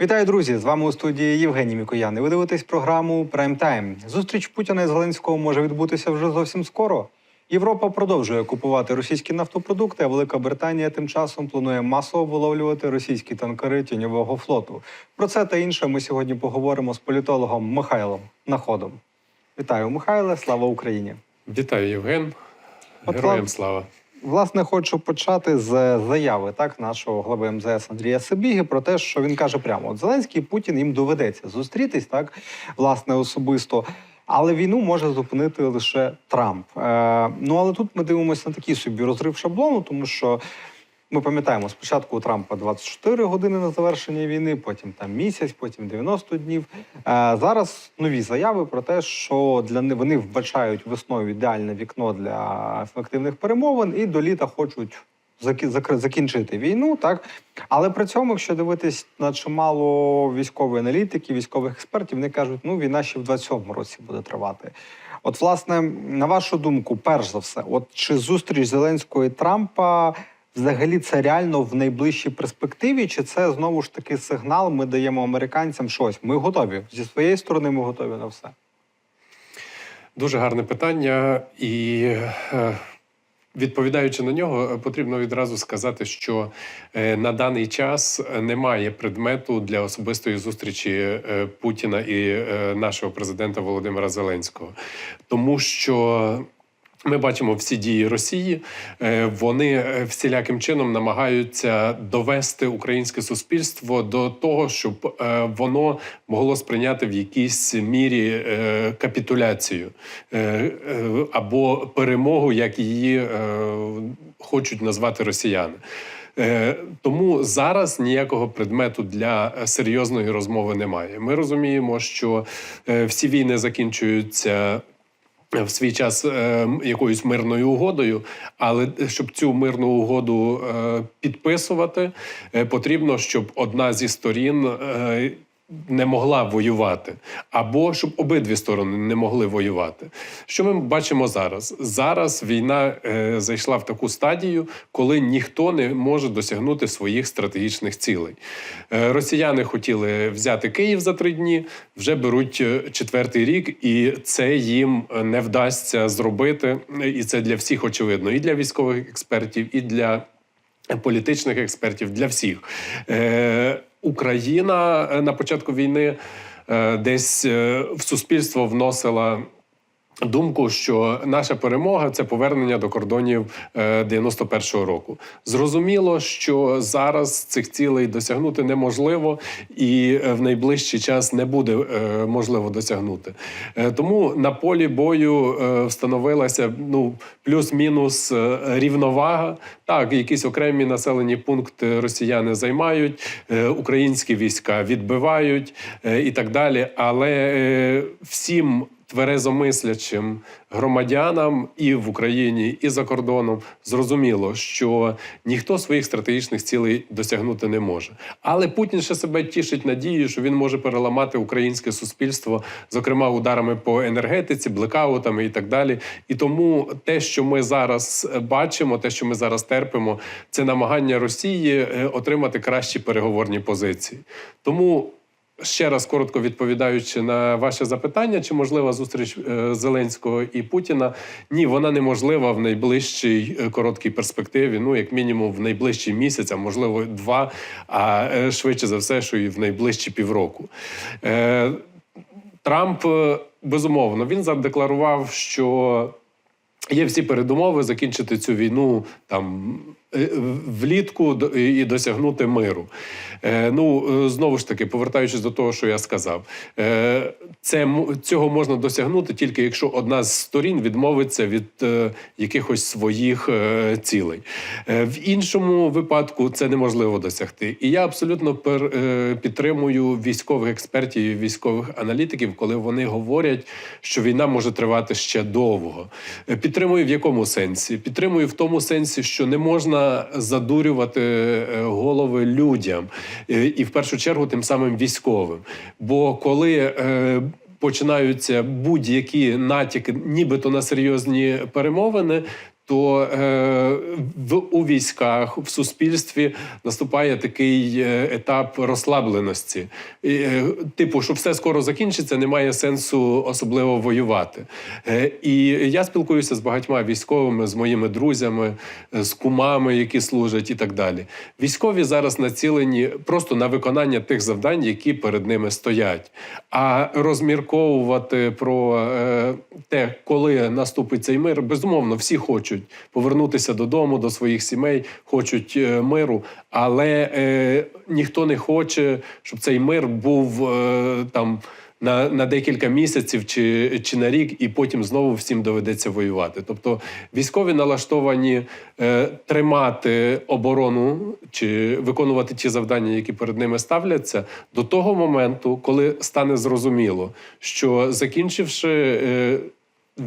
Вітаю, друзі! З вами у студії Євгеній Мікоян. І Ви дивитесь програму Прайм Тайм. Зустріч Путіна і Зеленського може відбутися вже зовсім скоро. Європа продовжує купувати російські нафтопродукти, а Велика Британія тим часом планує масово виловлювати російські танкери тіньового флоту. Про це та інше ми сьогодні поговоримо з політологом Михайлом Находом. Вітаю, Михайле! Слава Україні! Вітаю, Євген. Героям слава. Власне, хочу почати з заяви так нашого глави МЗС Андрія Сабіги про те, що він каже прямо: от Зеленський і Путін їм доведеться зустрітись так, власне, особисто. Але війну може зупинити лише Трамп. Е, ну але тут ми дивимося на такий собі розрив шаблону, тому що ми пам'ятаємо, спочатку у Трампа 24 години на завершення війни, потім там місяць, потім 90 днів. Е, зараз нові заяви про те, що для них вони вбачають весною ідеальне вікно для ефективних перемовин і до літа хочуть закінчити війну. Так але при цьому, якщо дивитись на чимало військової аналітики, військових експертів, вони кажуть, ну війна ще в 27-му році буде тривати. От, власне, на вашу думку, перш за все, от чи зустріч Зеленського і Трампа взагалі це реально в найближчій перспективі, чи це знову ж таки сигнал? Ми даємо американцям щось. Ми готові зі своєї сторони. Ми готові на все. Дуже гарне питання, і е, відповідаючи на нього, потрібно відразу сказати, що е, на даний час немає предмету для особистої зустрічі е, Путіна і нашого президента Володимира Зеленського, тому що. Ми бачимо всі дії Росії. Е, Вони е, всіляким чином намагаються довести українське суспільство до того, щоб е, воно могло сприйняти в якійсь мірі капітуляцію або перемогу, як її хочуть назвати росіяни. Тому зараз ніякого предмету для серйозної розмови немає. Ми розуміємо, що всі війни закінчуються в свій час е, якоюсь мирною угодою, але щоб цю мирну угоду е, підписувати, е, потрібно, щоб одна зі сторін. е, Не могла воювати, або щоб обидві сторони не могли воювати. Що ми бачимо зараз? Зараз війна е, зайшла в таку стадію, коли ніхто не може досягнути своїх стратегічних цілей. Е, росіяни хотіли взяти Київ за три дні, вже беруть е, четвертий рік, і це їм е, не вдасться зробити. І це для всіх очевидно, і для військових експертів, і для політичних експертів, для всіх. Е, Україна е, на початку війни е, десь е, в суспільство вносила. Думку, що наша перемога це повернення до кордонів е, 91-го року. Зрозуміло, що зараз цих цілей досягнути неможливо, і е, в найближчий час не буде е, можливо досягнути. Е, Тому на полі бою е, встановилася ну плюс-мінус е, рівновага. Так, якісь окремі населені пункти росіяни займають, е, українські війська відбивають е, і так далі. Але е, всім тверезомислячим громадянам і в Україні, і за кордоном зрозуміло, що ніхто своїх стратегічних цілей досягнути не може. Але Путін ще себе тішить надією, що він може переламати українське суспільство, зокрема ударами по енергетиці, блекаутами і так далі. І тому те, що ми зараз бачимо, те, що ми зараз терпимо, це намагання Росії е, отримати кращі переговорні позиції. Тому. Ще раз коротко відповідаючи на ваше запитання, чи можлива зустріч е, Зеленського і Путіна? Ні, вона неможлива в найближчій е, короткій перспективі. Ну, як мінімум, в найближчий місяць, а можливо, два, а е, швидше за все, що і в найближчі півроку. Трамп безумовно він задекларував, що є всі передумови закінчити цю війну там влітку до- і досягнути миру. Е, Ну е, знову ж таки, повертаючись до того, що я сказав, е, це цього можна досягнути тільки якщо одна з сторін відмовиться від е, якихось своїх е, цілей. Е, В іншому випадку це неможливо досягти. І я абсолютно пер, е, підтримую військових експертів і військових аналітиків, коли вони говорять, що війна може тривати ще довго. Е, Підтримую в якому сенсі? Підтримую в тому сенсі, що не можна задурювати е, голови людям, е, і в першу чергу тим самим військовим. Бо коли е, починаються будь-які натяки, нібито на серйозні перемовини. То е, в, у військах, в суспільстві наступає такий е, етап розслабленості. Е, типу, що все скоро закінчиться, немає сенсу особливо воювати. І я спілкуюся з багатьма військовими, з моїми друзями, з кумами, які служать, і так далі. Військові зараз націлені просто на виконання тих завдань, які перед ними стоять. А розмірковувати про те, коли наступить цей мир, безумовно, всі хочуть повернутися додому, до своїх сімей, хочуть е, миру, але е, ніхто не хоче, щоб цей мир був е, там. На, на декілька місяців чи, чи на рік, і потім знову всім доведеться воювати. Тобто військові налаштовані е, тримати оборону чи виконувати ті завдання, які перед ними ставляться, до того моменту, коли стане зрозуміло, що закінчивши е,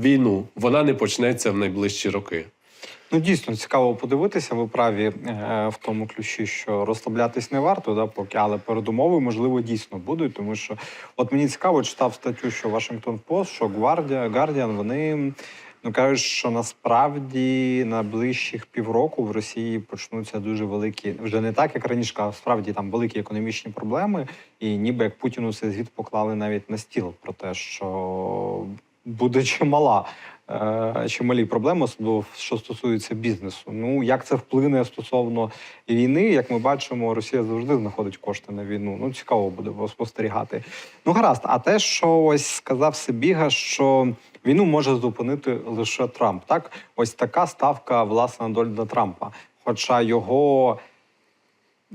війну, вона не почнеться в найближчі роки. Ну, дійсно цікаво подивитися. Ви праві е, в тому ключі, що розслаблятись не варто, да, поки, але передумови, можливо, дійсно будуть. Тому що, от мені цікаво, читав статтю, що Вашингтон Пост, що Гвардія, Гардіан, вони ну кажуть, що насправді на ближчих півроку в Росії почнуться дуже великі, вже не так, як раніше, а справді там великі економічні проблеми, і ніби як Путіну цей звіт поклали навіть на стіл про те, що буде чимала. е, Чималі проблеми, особливо що стосується бізнесу. Ну як це вплине стосовно війни? Як ми бачимо, Росія завжди знаходить кошти на війну. Ну цікаво буде спостерігати. Ну гаразд, а те, що ось сказав Сибіга, що війну може зупинити лише Трамп. Так, ось така ставка власне на Дональда Трампа. Хоча його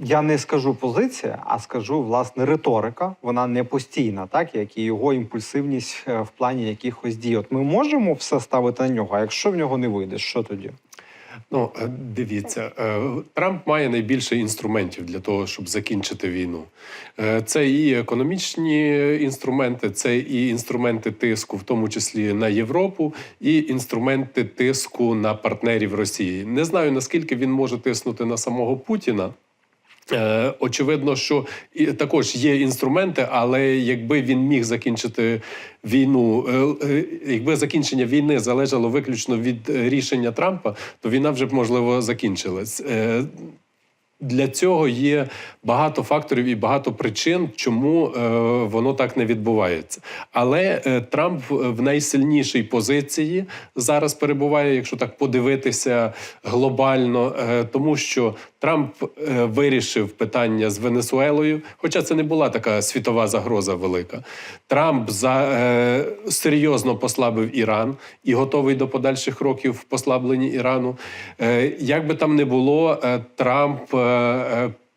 я не скажу позиція, а скажу власне риторика. Вона не постійна, так як і його імпульсивність е, в плані якихось дій. От ми можемо все ставити на нього. А якщо в нього не вийде, що тоді? Ну, е, дивіться, е, Трамп має найбільше інструментів для того, щоб закінчити війну. Це і економічні інструменти, це і інструменти тиску, в тому числі на Європу, і інструменти тиску на партнерів Росії. Не знаю наскільки він може тиснути на самого Путіна. Е, Очевидно, що також є інструменти, але якби він міг закінчити війну, е, е, якби закінчення війни залежало виключно від рішення Трампа, то війна вже б можливо закінчилась. Для цього є багато факторів і багато причин, чому е, воно так не відбувається. Але е, Трамп в найсильнішій позиції зараз перебуває, якщо так подивитися глобально, е, тому що Трамп вирішив питання з Венесуелою, хоча це не була така світова загроза велика. Трамп за, серйозно послабив Іран і готовий до подальших кроків в послабленні Ірану. Як би там не було, Трамп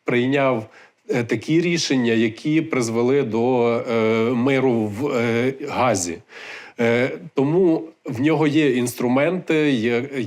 прийняв. е, Такі рішення, які призвели до е, миру в е, Газі. Е, тому в нього є інструменти,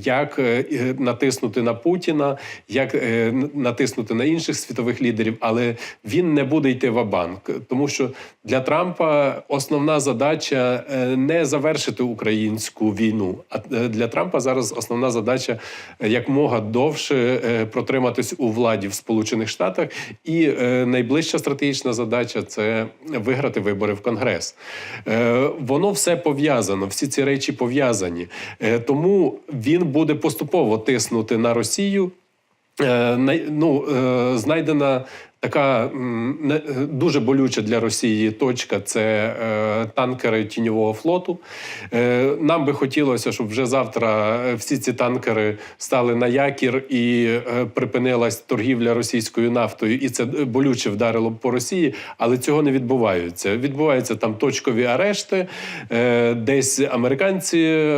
як е, е, натиснути на Путіна, як е, натиснути на інших світових лідерів, але він не буде йти в банк тому що для Трампа основна задача не завершити українську війну. А для Трампа зараз основна задача е, якмога довше протриматись у владі в Сполучених Штатах, і найближча стратегічна задача це виграти вибори в Конгрес. Воно все пов'язано, всі ці речі пов'язані. Е, Тому він буде поступово тиснути на Росію. Е, ну, е, знайдена така дуже болюча для Росії точка це е, танкери тіньового флоту. Е, нам би хотілося, щоб вже завтра е, всі ці танкери стали на якір і припинилась торгівля російською нафтою, і це болюче вдарило б по Росії, але цього не відбувається. Відбуваються там точкові арешти, десь американці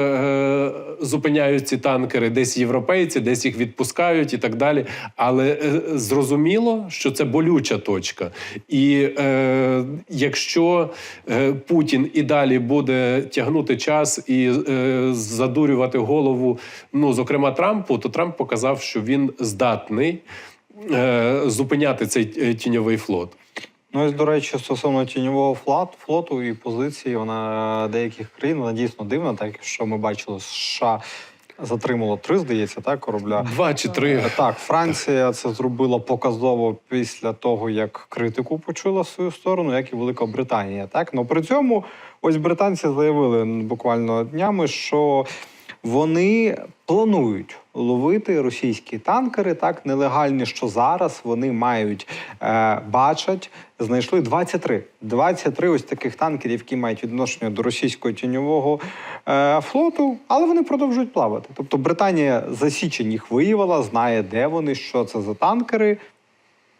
зупиняють ці танкери, десь європейці, десь їх відпускають і так далі. Але зрозуміло, що це болюча точка. І е, якщо е, Путін і далі буде тягнути час і е, задурювати голову, ну зокрема Трампу, то Трамп показав, що він здатний е, зупиняти цей е, тіньовий флот. Ну, ось, до речі, стосовно тіньового флот, флоту і позиції вона деяких країн вона дійсно дивна, так що ми бачили, США затримало три, здається, так, корабля. Два чи три. Е, Так, Франція це зробила показово після того, як критику почула в свою сторону, як і Велика Британія. Так, ну при цьому ось британці заявили буквально днями, що вони планують ловити російські танкери, так нелегальні, що зараз вони мають е, бачать, знайшли 23. 23 ось таких танкерів, які мають відношення до російського тіньового е, флоту, але вони продовжують плавати. Тобто Британія за січень їх виявила, знає, де вони, що це за танкери.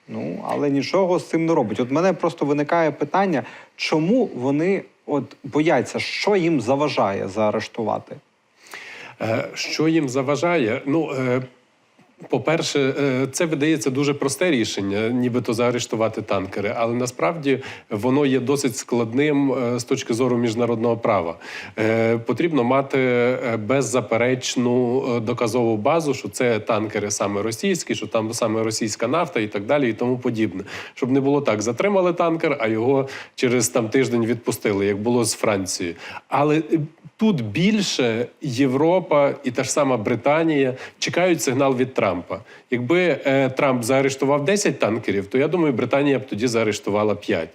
Ну, але нічого з цим не робить. От мене просто виникає питання, чому вони от бояться, що їм заважає заарештувати? Е, Що їм заважає? Ну, е, по-перше, е, це видається дуже просте рішення, нібито заарештувати танкери, але насправді воно є досить складним з точки зору міжнародного права. Потрібно мати беззаперечну доказову базу, що це танкери саме російські, що там саме російська нафта і так далі, і тому подібне. Щоб не було так, затримали танкер, а його через там тиждень відпустили, як було з Францією. Але тут більше Європа і та ж сама Британія чекають сигнал від Трампа. Якби е, Трамп заарештував 10 танкерів, то я думаю, Британія б тоді заарештувала 5.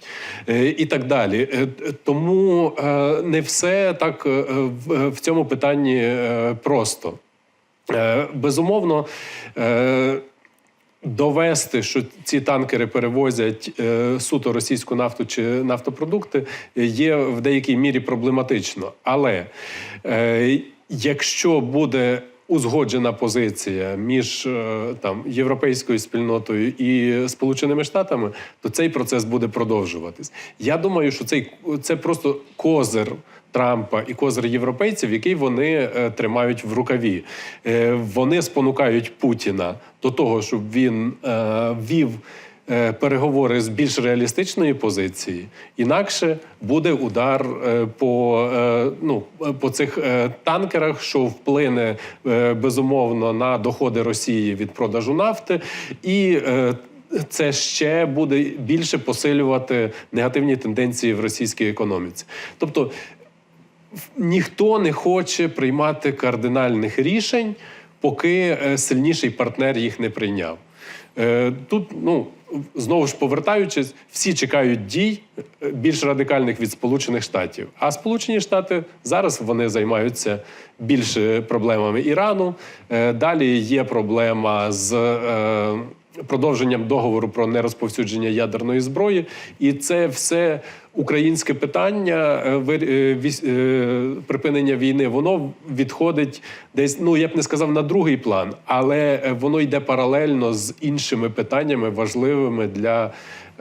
Е, і так далі. Е, е, тому е, не все так е, в, в цьому питанні е, просто. Е, безумовно. Е, Довести, що ці танкери перевозять е, суто російську нафту чи нафтопродукти, є в деякій мірі проблематично. Але е, якщо буде узгоджена позиція між е, там європейською спільнотою і Сполученими Штатами, то цей процес буде продовжуватись. Я думаю, що цей це просто козир. Трампа і козир європейців, який вони е, тримають в рукаві. Е, вони спонукають Путіна до того, щоб він е, вів переговори з більш реалістичної позиції. Інакше буде удар по, ну, по цих танкерах, що вплине безумовно на доходи Росії від продажу нафти і. це ще буде більше посилювати негативні тенденції в російській економіці. Тобто ніхто не хоче приймати кардинальних рішень, поки е, сильніший партнер їх не прийняв. Е, Тут, ну знову ж повертаючись, всі чекають дій е, більш радикальних від Сполучених Штатів. А Сполучені Штати зараз вони займаються більше проблемами Ірану. Далі є проблема з. Продовженням договору про нерозповсюдження ядерної зброї, і це все українське питання е, е, е, припинення війни, воно відходить десь. Ну я б не сказав на другий план, але воно йде паралельно з іншими питаннями, важливими для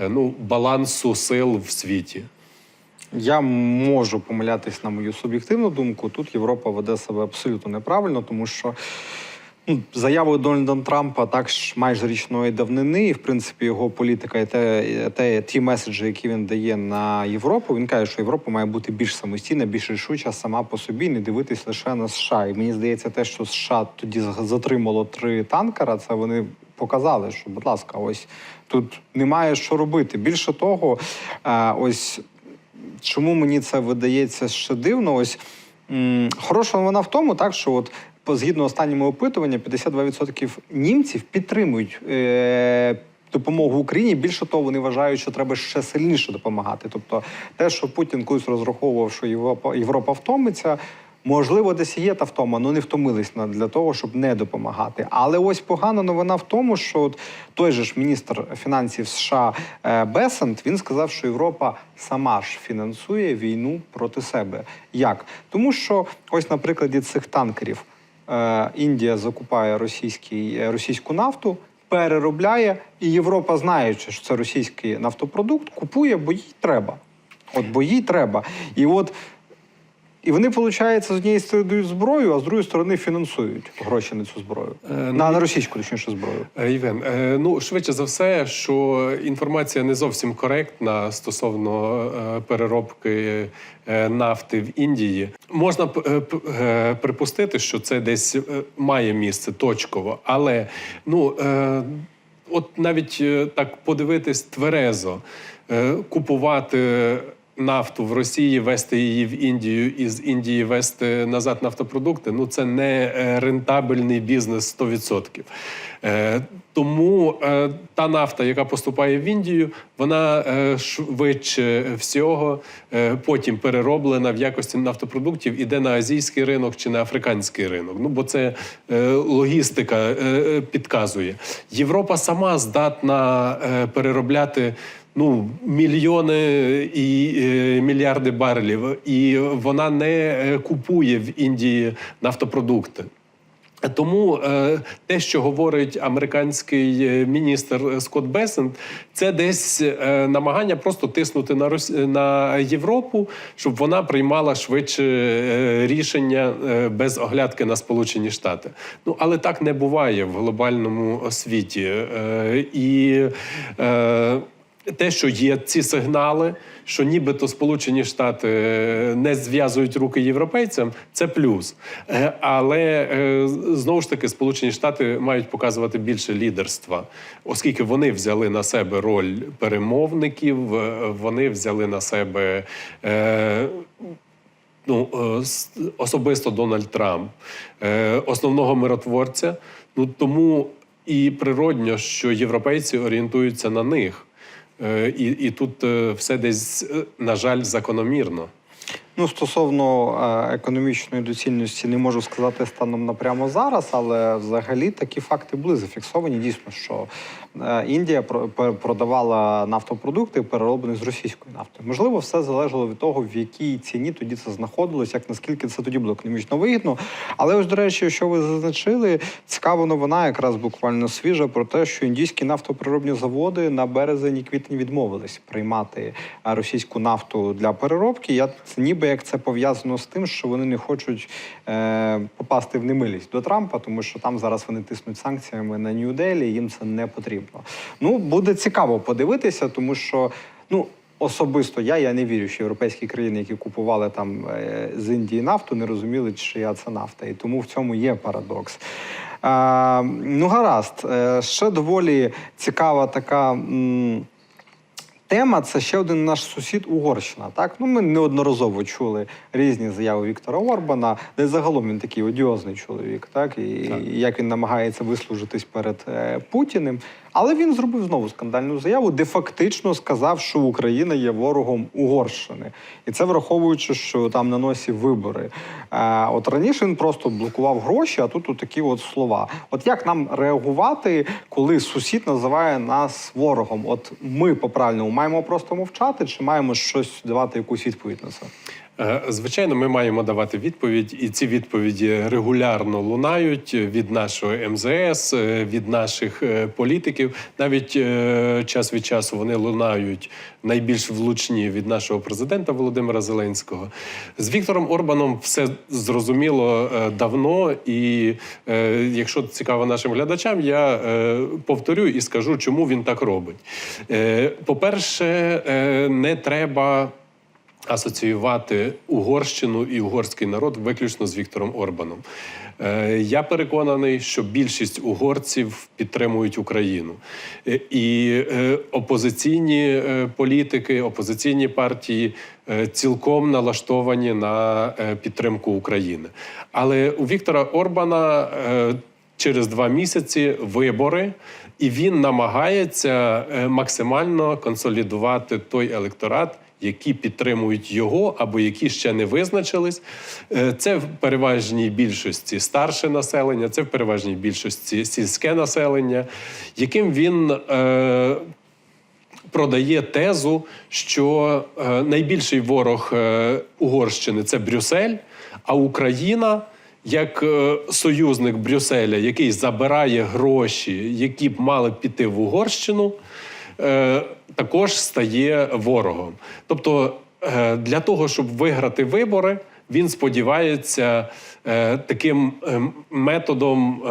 ну балансу сил в світі. Я можу помилятись на мою суб'єктивну думку. Тут Європа веде себе абсолютно неправильно, тому що заявою Дональда Трампа так ж майже річної давнини, і в принципі його політика і те, те ті меседжі, які він дає на Європу. Він каже, що Європа має бути більш самостійна, більш рішуча сама по собі, не дивитись лише на США. І мені здається, те, що США тоді затримало три танкера, це вони показали, що, будь ласка, ось тут немає що робити. Більше того, е, ось чому мені це видається ще дивно? Ось хороша новина в тому, так що от згідно останнього опитування, 52% німців підтримують. Е- Допомогу Україні більше того, вони вважають, що треба ще сильніше допомагати. Тобто, те, що Путін колись розраховував, що Європа, Європа втомиться, можливо, десь є та втома, але не втомились для того, щоб не допомагати. Але ось погана новина в тому, що от той же ж міністр фінансів США е, Бесент він сказав, що Європа сама ж фінансує війну проти себе. Як? Тому що ось на прикладі цих танкерів Індія закупає російський, е, російську нафту. Переробляє, і Європа, знаючи, що це російський нафтопродукт, купує, бо їй треба. От бо їй треба. І от і вони, виходить, з однієї сторони дають зброю, а з другої сторони фінансують гроші на цю зброю. Е, на, ну, на російську, точніше, зброю. Е, Євген, е, ну швидше за все, що інформація не зовсім коректна стосовно е, переробки е, нафти в Індії. Можна е, е, припустити, що це десь е, має місце точково, але ну е, от навіть е, так подивитись тверезо, купувати. Нафту в Росії, вести її в Індію і з Індії вести назад нафтопродукти, ну це не е, рентабельний бізнес 100%. Е, Тому е, та нафта, яка поступає в Індію, вона швидше всього потім перероблена в якості нафтопродуктів, іде на азійський ринок чи на африканський ринок. Ну бо це логістика підказує. Європа сама здатна переробляти. Ну, мільйони і е, мільярди барелів, і вона не е, купує в Індії нафтопродукти. Тому е, те, що говорить американський міністр Скотт Бесент, це десь намагання просто тиснути на Рос... на Європу, щоб вона приймала швидше рішення без оглядки на Сполучені Штати. Ну але так не буває в глобальному світі. І те, що є ці сигнали, що нібито Сполучені Штати е, не зв'язують руки європейцям, це плюс. Е, Але е, знову ж таки, Сполучені Штати мають показувати більше лідерства, оскільки вони взяли на себе роль перемовників, вони взяли на себе. Ну, особисто Дональд Трамп, основного миротворця. Ну тому і природньо, що європейці орієнтуються на них. Е, І, і тут е, все десь, е, на жаль, закономірно. Ну, стосовно е, економічної доцільності, не можу сказати станом на прямо зараз, але взагалі такі факти були зафіксовані. Дійсно, що е, Індія продавала нафтопродукти, перероблені з російської нафти. Можливо, все залежало від того, в якій ціні тоді це знаходилось, як наскільки це тоді було економічно вигідно. Але ось, до речі, що ви зазначили, цікава новина, якраз буквально свіжа, про те, що індійські нафтопереробні заводи на березень і квітень відмовились приймати е, російську нафту для переробки. Я це ніби як це пов'язано з тим, що вони не хочуть е, попасти в немилість до Трампа, тому що там зараз вони тиснуть санкціями на Нью-Делі, їм це не потрібно. Ну буде цікаво подивитися, тому що ну. Особисто я, я не вірю, що європейські країни, які купували там е, з Індії нафту, не розуміли, чия це нафта. І тому в цьому є парадокс. А, ну, гаразд, Е, ще доволі цікава така. м, Тема це ще один наш сусід Угорщина. Так, ну ми неодноразово чули різні заяви Віктора Орбана, де загалом він такий одіозний чоловік, так і, Так. як він намагається вислужитись перед е, Путіним. Але він зробив знову скандальну заяву, де фактично сказав, що Україна є ворогом Угорщини, і це враховуючи, що там на носі вибори. Е, от раніше він просто блокував гроші, а тут такі от слова. От як нам реагувати, коли сусід називає нас ворогом? От ми по правильному маємо просто мовчати, чи маємо щось давати якусь відповідь на це? Е, Звичайно, ми маємо давати відповідь, і ці відповіді регулярно лунають від нашого МЗС, е, від наших е, політиків. Навіть час від часу вони лунають найбільш влучні від нашого президента Володимира Зеленського. З Віктором Орбаном все зрозуміло давно, і якщо цікаво нашим глядачам, я повторю і скажу, чому він так робить. Е, По-перше, е, не треба асоціювати Угорщину і угорський народ виключно з Віктором Орбаном. Е, Я переконаний, що більшість угорців підтримують Україну. Е, І е, опозиційні політики, опозиційні партії цілком налаштовані на підтримку України. Але у Віктора Орбана через два місяці вибори, і він намагається максимально консолідувати той електорат, які підтримують його або які ще не визначились. Е, Це в переважній більшості старше населення, це в переважній більшості сільське населення, яким він. Е, Продає тезу, що е, найбільший ворог е, Угорщини це Брюссель, а Україна як союзник Брюсселя, який забирає гроші, які б мали піти в Угорщину, е, також стає ворогом. Тобто, е, для того, щоб виграти вибори, він сподівається е, таким методом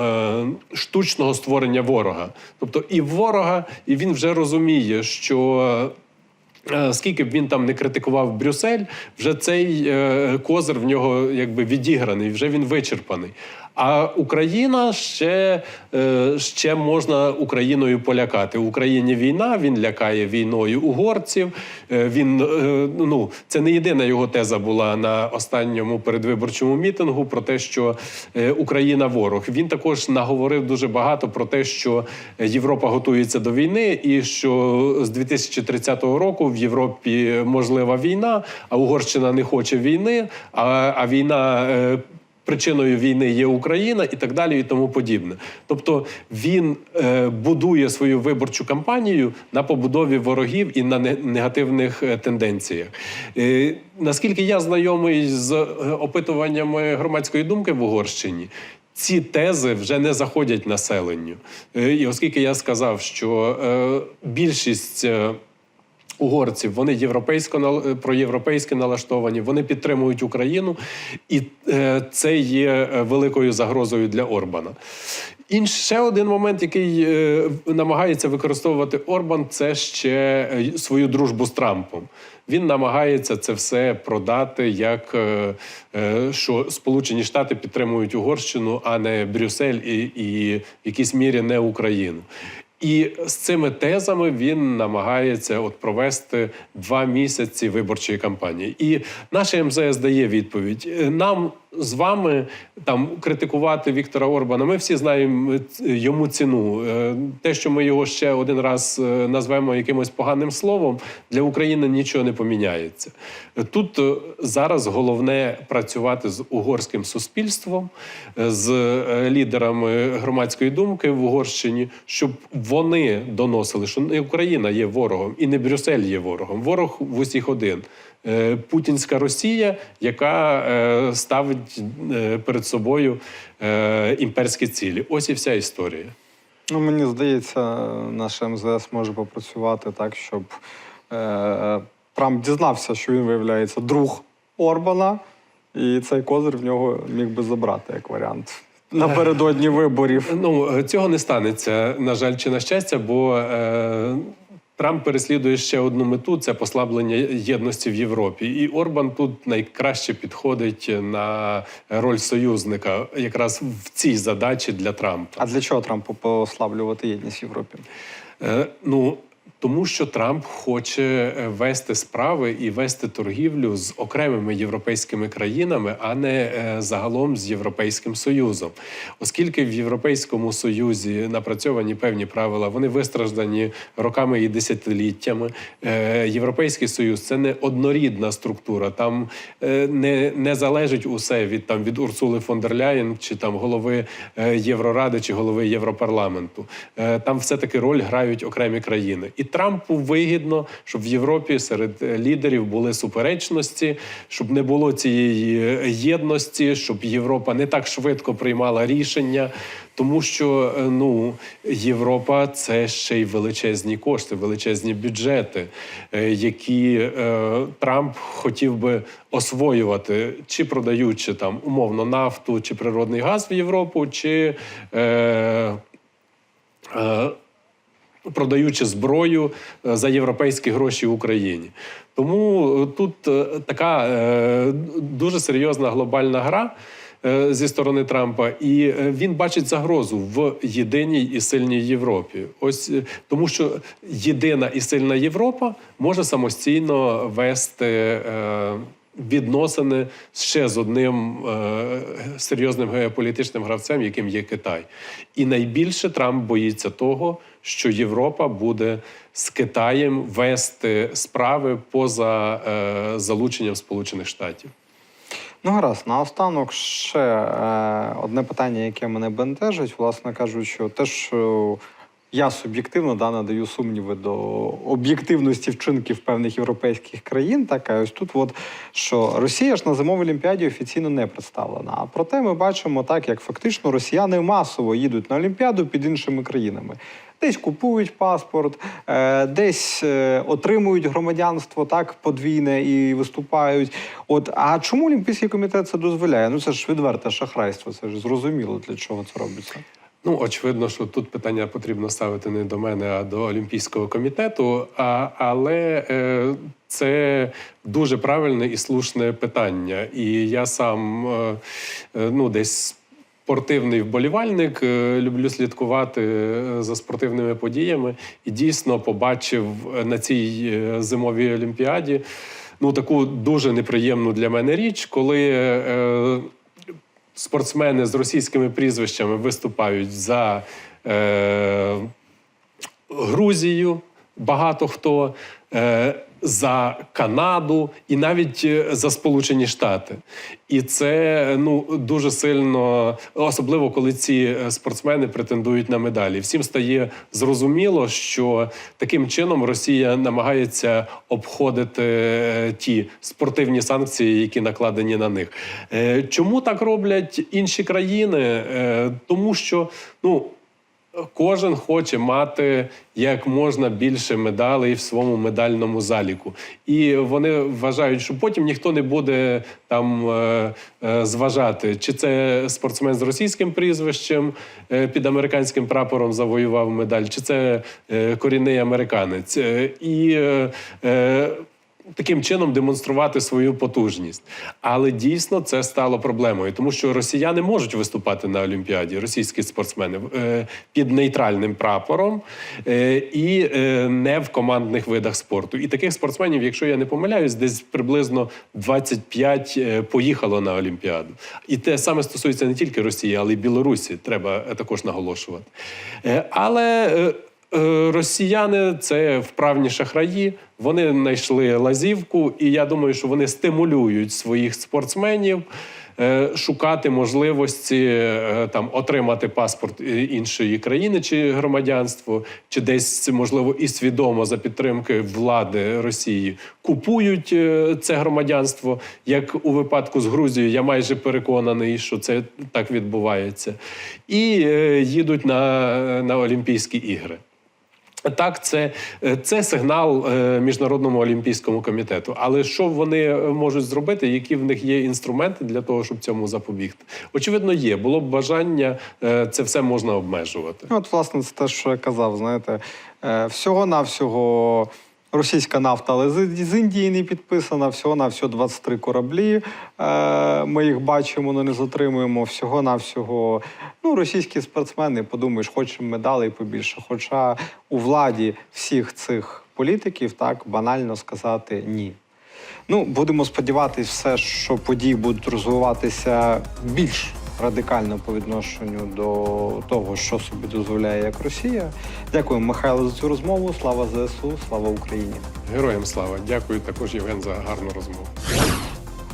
штучного створення ворога. Тобто і ворога, і він вже розуміє, що. Скільки б він там не критикував Брюссель, вже цей козир в нього якби відіграний, вже він вичерпаний. А Україна ще, е, ще можна Україною полякати. В Україні війна, він лякає війною угорців. Е, Він е, ну це не єдина його теза була на останньому передвиборчому мітингу про те, що Україна ворог. Він також наговорив дуже багато про те, що Європа готується до війни, і що з 2030 року в Європі можлива війна, а Угорщина не хоче війни. А, а війна. Причиною війни є Україна і так далі, і тому подібне. Тобто він е, будує свою виборчу кампанію на побудові ворогів і на негативних е, тенденціях. Е, наскільки я знайомий з е, опитуваннями громадської думки в Угорщині, ці тези вже не заходять населенню. Е, і оскільки я сказав, що більшість. Е, угорців. Вони європейсько нал- проєвропейськи налаштовані, вони підтримують Україну, і е, це є е, великою загрозою для Орбана. Інш, ще один момент, який е, намагається використовувати Орбан, це ще е, свою дружбу з Трампом. Він намагається це все продати як е, е, що Сполучені Штати підтримують Угорщину, а не Брюссель і, і в якійсь мірі не Україну. І з цими тезами він намагається от провести два місяці виборчої кампанії. І наше МЗС дає відповідь. Е, Нам з вами там критикувати Віктора Орбана. Ми всі знаємо е, йому ціну. Е, Те, що ми його ще один раз назвемо якимось поганим словом, для України нічого не поміняється. Тут зараз головне працювати з угорським суспільством, з лідерами громадської думки в Угорщині, щоб вони доносили, що не Україна є ворогом і не Брюссель є ворогом. Ворог в усіх один. Е, Путінська Росія, яка е, ставить е, перед собою імперські цілі. Ось і вся історія. Ну, мені здається, наш МЗС може попрацювати так, щоб е, Трамп дізнався, що він виявляється друг Орбана, і цей козир в нього міг би забрати як варіант напередодні виборів. Ну цього не станеться, на жаль, чи на щастя, бо е, Трамп переслідує ще одну мету це послаблення єдності в Європі. І Орбан тут найкраще підходить на роль союзника, якраз в цій задачі для Трампа. А для чого Трампу послаблювати єдність в Європі? Е, ну тому що Трамп хоче е, вести справи і вести торгівлю з окремими європейськими країнами, а не е, загалом з Європейським Союзом, оскільки в Європейському Союзі напрацьовані певні правила, вони вистраждані роками і десятиліттями. Е, Європейський Союз це не однорідна структура. Там не, не залежить усе від там від Урсули фон дер Ляєн чи там голови Євроради чи голови Європарламенту. Там все таки роль грають окремі країни. І Трампу вигідно, щоб в Європі серед е, лідерів були суперечності, щоб не було цієї е, єдності, щоб Європа не так швидко приймала рішення. Тому що е, ну Європа це ще й величезні кошти, величезні бюджети, які е, Трамп хотів би освоювати, чи продаючи там умовно нафту чи природний газ в Європу, чи е, е, продаючи зброю е, за європейські гроші в Україні. Тому е, тут е, така дуже серйозна глобальна гра. Зі сторони Трампа, і він бачить загрозу в єдиній і сильній Європі. Ось тому, що єдина і сильна Європа може самостійно вести відносини ще з одним е, серйозним геополітичним гравцем, яким є Китай. І найбільше Трамп боїться того, що Європа буде з Китаєм вести справи поза е, залученням Сполучених Штатів. Ну, гаразд, наостанок ще е, одне питання, яке мене бентежить, власне кажучи, те, що я суб'єктивно да, надаю сумніви до об'єктивності вчинків певних європейських країн. Так, а ось тут, от, що Росія ж на зимовій Олімпіаді офіційно не представлена. А проте ми бачимо так, як фактично росіяни масово їдуть на Олімпіаду під іншими країнами. Десь купують паспорт, е, десь е, отримують громадянство так подвійне і виступають. От а чому Олімпійський комітет це дозволяє? Ну це ж відверте шахрайство. Це ж зрозуміло для чого це робиться. Ну, очевидно, що тут питання потрібно ставити не до мене, а до Олімпійського комітету. А, але е, це дуже правильне і слушне питання. І я сам е, е, ну, десь спортивний вболівальник, е, люблю слідкувати е, за спортивними подіями і дійсно побачив е, на цій зимовій олімпіаді ну таку дуже неприємну для мене річ, коли. е, Спортсмени з російськими прізвищами виступають за е, Грузію, багато хто е, за Канаду і навіть е, за Сполучені Штати. І це ну дуже сильно, особливо коли ці е, спортсмени претендують на медалі. Всім стає зрозуміло, що таким чином Росія намагається обходити е, ті спортивні санкції, які накладені на них. Чому так роблять інші країни? Тому що ну. Кожен хоче мати як можна більше медалей в своєму медальному заліку, і вони вважають, що потім ніхто не буде там е, е, зважати, чи це спортсмен з російським прізвищем е, під американським прапором завоював медаль, чи це корінний американець. І таким чином демонструвати свою потужність. Але дійсно це стало проблемою, тому що росіяни можуть виступати на Олімпіаді, російські спортсмени е, під нейтральним прапором е, і е, не в командних видах спорту. І таких спортсменів, якщо я не помиляюсь, десь приблизно 25 е, поїхало на Олімпіаду. І те саме стосується не тільки Росії, але й Білорусі. Треба також наголошувати. Але Росіяни це вправні шахраї. Вони знайшли лазівку, і я думаю, що вони стимулюють своїх спортсменів е, шукати можливості е, там отримати паспорт е, іншої країни чи громадянство, чи десь можливо і свідомо за підтримки влади Росії купують е, це громадянство. Як у випадку з Грузією, я майже переконаний, що це так відбувається, і е, їдуть на, на Олімпійські ігри. Так, це, е, це сигнал е, Міжнародному олімпійському комітету. Але що вони можуть зробити? Які в них є інструменти для того, щоб цьому запобігти? Очевидно, є. Було б бажання, е, це все можна обмежувати. От, власне, це те, що я казав, знаєте, е, всього-навсього російська нафта, але з, Індії не підписана, всього-навсього 23 кораблі. Е, Ми їх бачимо, але не затримуємо. Всього-навсього ну, російські спортсмени, подумаєш, хочемо медалей побільше. Хоча у владі всіх цих політиків так банально сказати ні. Ну, будемо сподіватися, все, що події будуть розвиватися більш радикально по відношенню до того, що собі дозволяє як Росія. Дякую, Михайло, за цю розмову. Слава ЗСУ, слава Україні. Героям слава! Дякую також, Євген, за гарну розмову.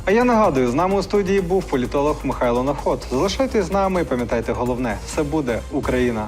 А я нагадую, з нами у студії був політолог Михайло Наход. Залишайтесь з нами і пам'ятайте головне: все буде Україна.